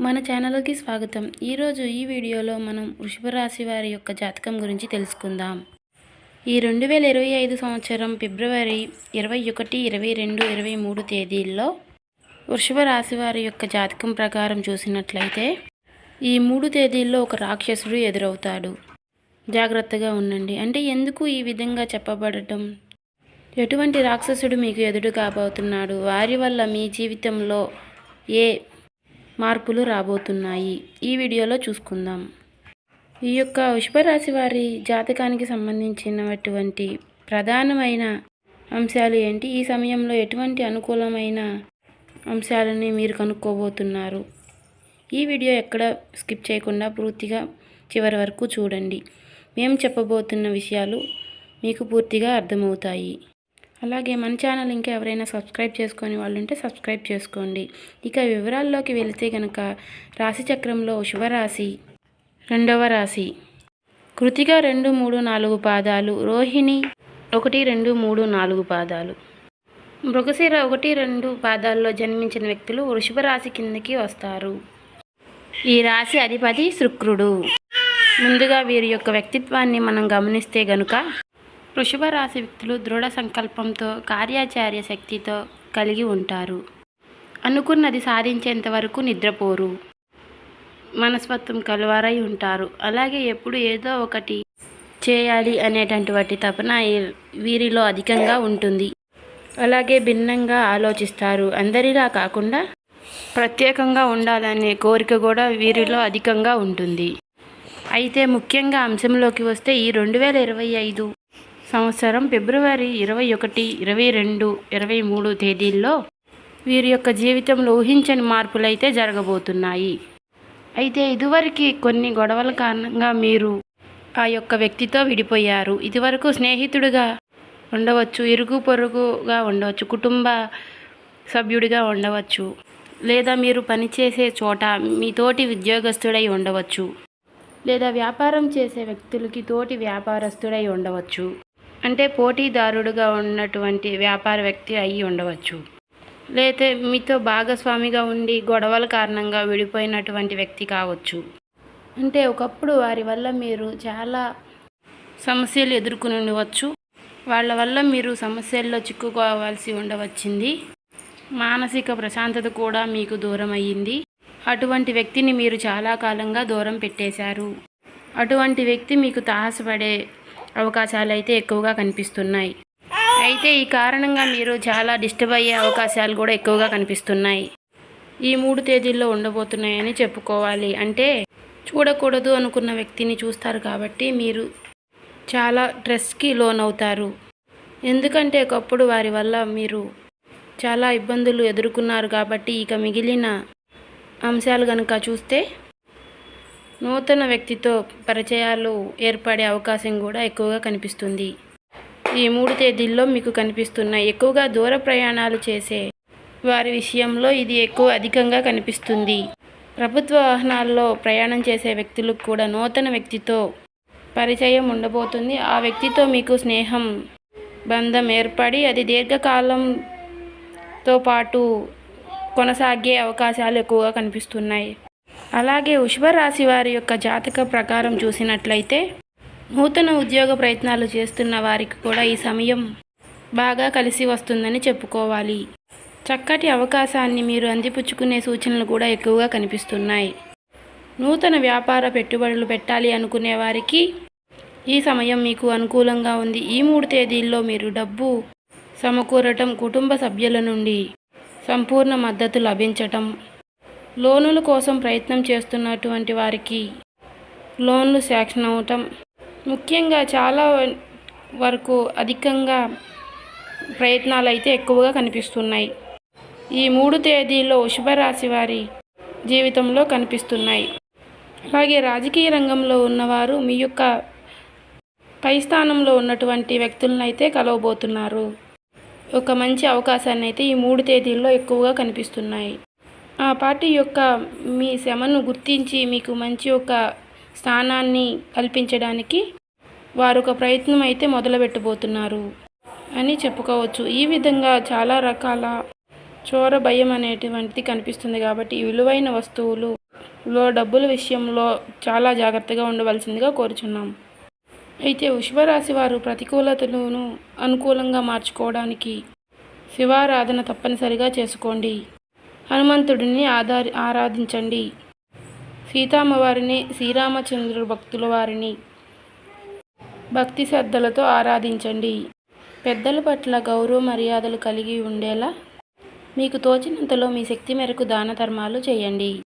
మన ఛానల్కి స్వాగతం. ఈరోజు ఈ వీడియోలో మనం వృషభ రాశి వారి యొక్క జాతకం గురించి తెలుసుకుందాం. ఈ రెండు వేల ఇరవై ఐదు సంవత్సరం ఫిబ్రవరి ఇరవై ఒకటి ఇరవై రెండు ఇరవై మూడు తేదీల్లో వృషభ రాశి వారి యొక్క జాతకం ప్రకారం చూసినట్లయితే ఈ మూడు తేదీల్లో ఒక రాక్షసుడు ఎదురవుతాడు. జాగ్రత్తగా ఉండండి. అంటే ఎందుకు ఈ విధంగా చెప్పబడటం? ఎటువంటి రాక్షసుడు మీకు ఎదురు కాబోతున్నాడు? వారి వల్ల మీ జీవితంలో ఏ మార్పులు రాబోతున్నాయి. ఈ వీడియోలో చూసుకుందాం. ఈ యొక్క వృషభరాశి వారి జాతకానికి సంబంధించినటువంటి ప్రధానమైన అంశాలు ఏంటి? ఈ సమయంలో ఎటువంటి అనుకూలమైన అంశాలని మీరు కనుక్కోబోతున్నారు? ఈ వీడియో ఎక్కడ స్కిప్ చేయకుండా పూర్తిగా చివరి వరకు చూడండి. మేము చెప్పబోతున్న విషయాలు మీకు పూర్తిగా అర్థమవుతాయి. అలాగే మన ఛానల్ ఇంకా ఎవరైనా సబ్స్క్రైబ్ చేసుకొని వాళ్ళు ఉంటే సబ్స్క్రైబ్ చేసుకోండి. ఇక వివరాల్లోకి వెళితే కనుక రాశిచక్రంలో శుభరాశి రెండవ రాశి. కృతిగా రెండు మూడు నాలుగు పాదాలు రోహిణి ఒకటి రెండు మూడు నాలుగు పాదాలు. మృగశిర ఒకటి రెండు పాదాల్లో జన్మించిన వ్యక్తులు వృషభ రాశి కిందకి వస్తారు. ఈ రాశి అధిపతి శుక్రుడు. ముందుగా వీరి యొక్క వ్యక్తిత్వాన్ని మనం గమనిస్తే గనుక వృషభ రాశి వ్యక్తులు దృఢ సంకల్పంతో కార్యాచార్య శక్తితో కలిగి ఉంటారు. అనుకున్నది సాధించేంత వరకు నిద్రపోరు. మనస్వత్వం కలవారై ఉంటారు. అలాగే ఎప్పుడు ఏదో ఒకటి చేయాలి అనేటటువంటి తపన వీరిలో అధికంగా ఉంటుంది. అలాగే భిన్నంగా ఆలోచిస్తారు. అందరిలా కాకుండా ప్రత్యేకంగా ఉండాలనే కోరిక కూడా వీరిలో అధికంగా ఉంటుంది. అయితే ముఖ్యంగా అంశంలోకి వస్తే ఈ రెండు వేల ఇరవై ఐదు సంవత్సరం ఫిబ్రవరి ఇరవై ఒకటి ఇరవై రెండు ఇరవై మూడు తేదీల్లో వీరి యొక్క జీవితంలో ఊహించని మార్పులైతే జరగబోతున్నాయి. అయితే ఇదివరకు కొన్ని గొడవల కారణంగా మీరు ఆ యొక్క వ్యక్తితో విడిపోయారు. ఇదివరకు స్నేహితుడిగా ఉండవచ్చు ఇరుగు పొరుగుగా ఉండవచ్చు కుటుంబ సభ్యుడిగా ఉండవచ్చు లేదా మీరు పనిచేసే చోట మీ తోటి ఉద్యోగస్తుడై ఉండవచ్చు లేదా వ్యాపారం చేసే వ్యక్తులకి తోటి వ్యాపారస్తుడై ఉండవచ్చు. అంటే పోటీదారుడుగా ఉన్నటువంటి వ్యాపార వ్యక్తి అయి ఉండవచ్చు. లేతే మీతో భాగస్వామిగా ఉండి గొడవల కారణంగా విడిపోయినటువంటి వ్యక్తి కావచ్చు. అంటే ఒకప్పుడు వారి వల్ల మీరు చాలా సమస్యలు ఎదుర్కొని ఉండవచ్చు. వాళ్ళ వల్ల మీరు సమస్యల్లో చిక్కుకోవాల్సి ఉండవచ్చింది. మానసిక ప్రశాంతత కూడా మీకు దూరం అయ్యింది. అటువంటి వ్యక్తిని మీరు చాలా కాలంగా దూరం పెట్టేశారు. అటువంటి వ్యక్తి మీకు తాహసపడే అవకాశాలు అయితే ఎక్కువగా కనిపిస్తున్నాయి. అయితే ఈ కారణంగా మీరు చాలా డిస్టర్బ్ అయ్యే అవకాశాలు కూడా ఎక్కువగా కనిపిస్తున్నాయి. ఈ మూడు తేదీల్లో ఉండబోతున్నాయని చెప్పుకోవాలి. అంటే చూడకూడదు అనుకున్న వ్యక్తిని చూస్తారు కాబట్టి మీరు చాలా స్ట్రెస్కి లోనవుతారు. ఎందుకంటే ఒకప్పుడు వారి వల్ల మీరు చాలా ఇబ్బందులు ఎదుర్కొన్నారు కాబట్టి ఇక మిగిలిన అంశాలు కనుక చూస్తే నూతన వ్యక్తితో పరిచయాలు ఏర్పడే అవకాశం కూడా ఎక్కువగా కనిపిస్తుంది. ఈ మూడు తేదీల్లో మీకు కనిపిస్తున్నాయి ఎక్కువగా దూర ప్రయాణాలు చేసే వారి విషయంలో ఇది ఎక్కువ అధికంగా కనిపిస్తుంది. ప్రభుత్వ వాహనాల్లో ప్రయాణం చేసే వ్యక్తులకు కూడా నూతన వ్యక్తితో పరిచయం ఉండబోతుంది. ఆ వ్యక్తితో మీకు స్నేహం బంధం ఏర్పడి అది దీర్ఘకాలంతో పాటు కొనసాగే అవకాశాలు ఎక్కువగా కనిపిస్తున్నాయి. అలాగే వృషభ రాశి వారి యొక్క జాతక ప్రకారం చూసినట్లయితే నూతన ఉద్యోగ ప్రయత్నాలు చేస్తున్న వారికి కూడా ఈ సమయం బాగా కలిసి వస్తుందని చెప్పుకోవాలి. చక్కటి అవకాశాన్ని మీరు అందిపుచ్చుకునే సూచనలు కూడా ఎక్కువగా కనిపిస్తున్నాయి. నూతన వ్యాపార పెట్టుబడులు పెట్టాలి అనుకునే వారికి ఈ సమయం మీకు అనుకూలంగా ఉంది. ఈ మూడు తేదీల్లో మీరు డబ్బు సమకూరటం కుటుంబ సభ్యుల నుండి సంపూర్ణ మద్దతు లభించటం లోనుల కోసం ప్రయత్నం చేస్తున్నటువంటి వారికి లోన్లు శాంక్షన్ అవటం. ముఖ్యంగా చాలా వరకు అధికంగా ప్రయత్నాలు అయితే ఎక్కువగా కనిపిస్తున్నాయి. ఈ మూడు తేదీల్లో వృషభరాశి వారి జీవితంలో కనిపిస్తున్నాయి. అలాగే రాజకీయ రంగంలో ఉన్నవారు మీ యొక్క పై స్థానంలో ఉన్నటువంటి వ్యక్తులను అయితే కలవబోతున్నారు. ఒక మంచి అవకాశాన్ని అయితే ఈ మూడు తేదీల్లో ఎక్కువగా కనిపిస్తున్నాయి. ఆ పార్టీ యొక్క మీ శ్రమను గుర్తించి మీకు మంచి ఒక స్థానాన్ని కల్పించడానికి వారు ఒక ప్రయత్నం అయితే మొదలుపెట్టబోతున్నారు అని చెప్పుకోవచ్చు. ఈ విధంగా చాలా రకాల చోర భయం అనేటువంటిది కనిపిస్తుంది కాబట్టి విలువైన వస్తువులు లో డబ్బుల విషయంలో చాలా జాగ్రత్తగా ఉండవలసిందిగా కోరుచున్నాం. అయితే వృషభరాశి వారు ప్రతికూలతలను అనుకూలంగా మార్చుకోవడానికి శివారాధన తప్పనిసరిగా చేసుకోండి. హనుమంతుడిని ఆధారి ఆరాధించండి. సీతామ్మవారిని శ్రీరామచంద్రుడు భక్తుల వారిని భక్తి శ్రద్ధలతో ఆరాధించండి. పెద్దల పట్ల గౌరవ మర్యాదలు కలిగి ఉండేలా మీకు తోచినంతలో మీ శక్తి మేరకు దాన ధర్మాలు చేయండి.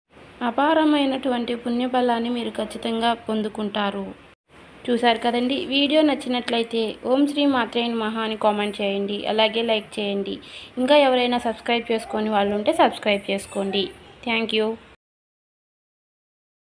అపారమైనటువంటి పుణ్యఫలాన్ని మీరు ఖచ్చితంగా పొందుకుంటారు. చూశారు కదండి. వీడియో నచ్చినట్లయితే ఓం శ్రీ మాత్రేన్ మహా అని కామెంట్ చేయండి. అలాగే లైక్ చేయండి. ఇంకా ఎవరైనా సబ్స్క్రైబ్ చేసుకొని వాళ్ళు ఉంటే సబ్స్క్రైబ్ చేసుకోండి. Thank you.